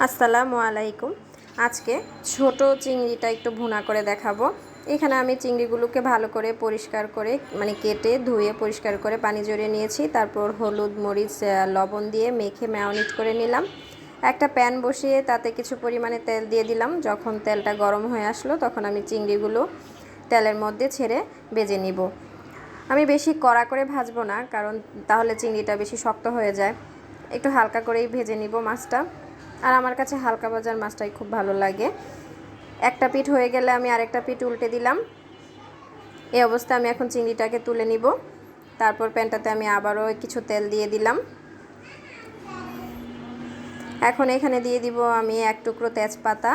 আসসালামু আলাইকুম। আজকে ছোট চিংড়িটা একটু ভুনা করে দেখাবো। এখানে আমি চিংড়িগুলোকে ভালো করে পরিষ্কার করে মানে কেটে ধুয়ে পরিষ্কার করে পানি জড়িয়ে নিয়েছি। তারপর হলুদ, মরিচ লবণ দিয়ে মেখে ম্যাওনিট করে নিলাম। একটা প্যান বসিয়ে তাতে কিছু পরিমাণে তেল দিয়ে দিলাম। যখন তেলটা গরম হয়ে আসলো, তখন আমি চিংড়িগুলো তেলের মধ্যে ছেড়ে বেজে নিব। আমি বেশি কড়া করে ভাজবো না, কারণ তাহলে চিংড়িটা বেশি শক্ত হয়ে যায়। একটু হালকা করেই ভেজে নিব মাছটা। আর আমার কাছে হালকা ভাজার মাছটাই খুব ভালো লাগে। একটা পিঠ হয়ে গেলে আমি আরেকটা পিঠ উল্টে দিলাম। এই অবস্থায় আমি এখন চিংড়িটাকে তুলে নিব। তারপর প্যানটাতে আমি আবারও কিছু তেল দিয়ে দিলাম। এখন এখানে দিয়ে দিব আমি এক টুকরো তেজপাতা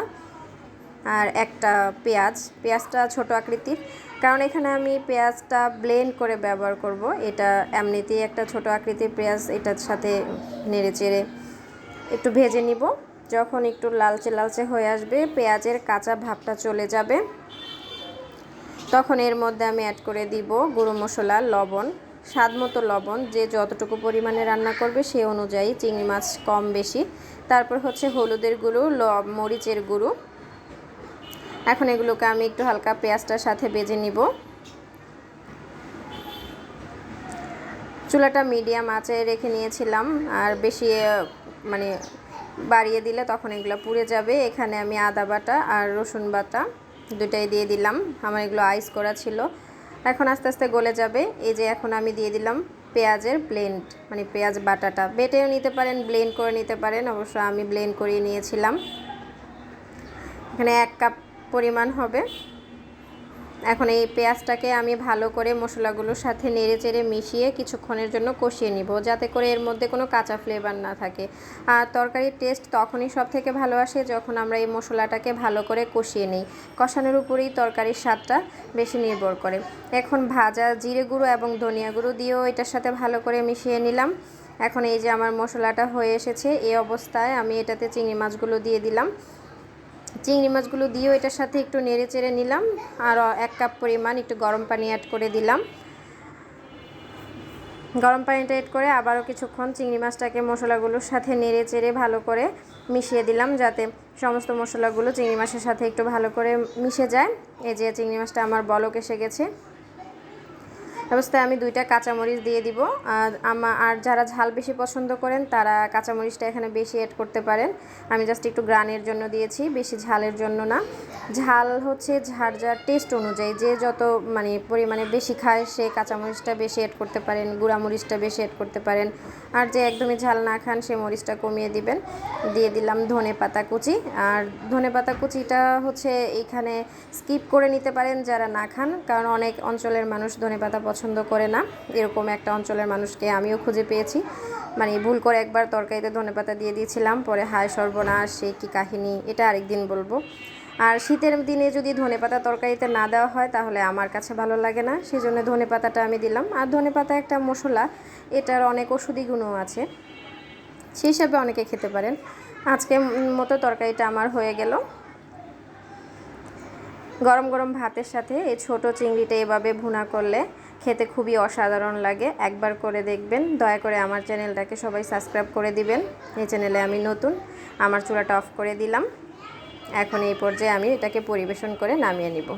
আর একটা পেঁয়াজ। পেঁয়াজটা ছোট আকৃতির, কারণ এখানে আমি পেঁয়াজটা ব্লেন্ড করে ব্যবহার করব। এটা এমনিতেই একটা ছোট আকৃতির পেঁয়াজ, এটার সাথে নেড়ে চেড়ে একটু ভেজে নিব। যখন একটু লালচে লালচে হয়ে আসবে, পেঁয়াজের কাঁচা ভাবটা চলে যাবে। তখন এর মধ্যে আমি অ্যাড করে দিব গুঁড়ো মশলা, লবণ। স্বাদ মতো লবণ, যে যতটুকু পরিমাণে রান্না করবে সে অনুযায়ী চিংড়ি মাছ কম বেশি। তারপর হচ্ছে হলুদের গুঁড়ো, ল, মরিচের গুঁড়ো। এখন এগুলোকে আমি একটু হালকা পেঁয়াজটার সাথে বেজে নিব। চুলাটা মিডিয়াম আঁচে রেখে নিয়েছিলাম, আর বেশি মানে বাড়িয়ে দিলে তখন এগুলো পুড়ে যাবে। এখানে আমি আদা বাটা আর রসুন বাটা দুটাই দিয়ে দিলাম। আমার এগুলো আইস করা ছিল। এখন আস্তে আস্তে গলে যাবে। এই যে এখন আমি দিয়ে দিলাম পেঁয়াজের ব্লেন্ড মানে পেঁয়াজ বাটাটা। বেটেও নিতে পারেন ব্লেন্ড করে নিতে পারেন। অবশ্য আমি ব্লেন্ড করিয়ে নিয়েছিলাম। এখানে এক কাপ পরিমাণ হবে। এখন এই পেঁয়াজটাকে আমি ভালো করে মশলাগুলোর সাথে নেড়ে চেড়ে মিশিয়ে কিছুক্ষণের জন্য কষিয়ে নিব, যাতে করে এর মধ্যে কোনো কাঁচা ফ্লেভার না থাকে। আর তরকারির টেস্ট তখনই সব থেকে ভালো আসে যখন আমরা এই মশলাটাকে ভালো করে কষিয়ে নিই। কষানোর উপরেই তরকারির স্বাদটা বেশি নির্ভর করে। এখন ভাজা জিরে গুঁড়ো এবং ধনিয়া গুঁড়ো দিয়েও এটার সাথে ভালো করে মিশিয়ে নিলাম। এখন এই যে আমার মশলাটা হয়ে এসেছে, এই অবস্থায় আমি এটাতে চিংড়ি মাছগুলো দিয়ে দিলাম। চিংড়ি মাছগুলো দিয়েও এটার সাথে একটু নেড়ে চেড়ে নিলাম আর এক কাপ পরিমাণ একটু গরম পানি অ্যাড করে দিলাম। গরম পানিটা অ্যাড করে আবারও কিছুক্ষণ চিংড়ি মাছটাকে মশলাগুলোর সাথে নেড়ে চেড়ে ভালো করে মিশিয়ে দিলাম, যাতে সমস্ত মশলাগুলো চিংড়ি মাছের সাথে একটু ভালো করে মিশে যায়। এই যে চিংড়ি মাছটা আমার বলক এসে গেছে। অবস্থায় আমি দুইটা কাঁচামরিচ দিয়ে দিব। আর আর যারা ঝাল বেশি পছন্দ করেন, তারা কাঁচামরিচটা এখানে বেশি অ্যাড করতে পারেন। আমি জাস্ট একটু গ্রানের জন্য দিয়েছি, বেশি ঝালের জন্য না। ঝাল হচ্ছে ঝাড় যার টেস্ট অনুযায়ী, যে যত মানে পরিমাণে বেশি খায়, সে কাঁচামরিচটা বেশি অ্যাড করতে পারেন, গুঁড়ামরিচটা বেশি অ্যাড করতে পারেন। আর যে একদমই ঝাল না খান, সে মরিচটা কমিয়ে দিবেন। দিয়ে দিলাম ধনে পাতা কুচি। আর ধনে পাতা কুচিটা হচ্ছে এইখানে স্কিপ করে নিতে পারেন যারা না খান, কারণ অনেক অঞ্চলের মানুষ ধনে পাতা পছন্দ করে না। এরকম একটা অঞ্চলের মানুষকে আমিও খুঁজে পেয়েছি। মানে ভুল করে একবার তরকারিতে ধনে পাতা দিয়ে দিয়েছিলাম, পরে হায় সর্বনাশ, সে কী কাহিনী, এটা আরেকদিন বলব। আর শীতের দিনে যদি ধনে পাতা তরকারিতে না দেওয়া হয়, তাহলে আমার কাছে ভালো লাগে না। সেই জন্য ধনে পাতাটা আমি দিলাম। আর ধনে পাতা একটা মশলা, এটার অনেক ওষুধি গুণও আছে। সেই হিসাবে অনেকে খেতে পারেন। আজকে মতো তরকারিটা আমার হয়ে গেল। গরম গরম ভাতের সাথে এই ছোট চিংড়িটা এভাবে ভুনা করলে খেতে খুবই অসাধারণ লাগে। একবার করে দেখবেন। দয়া করে আমার চ্যানেলটাকে সবাই সাবস্ক্রাইব করে দিবেন। এই চ্যানেলে আমি নতুন। আমার চূড়াটা অফ করে দিলাম। এখন এই পর্যায়ে আমি এটাকে পরিবেশন করে নামিয়ে নিব।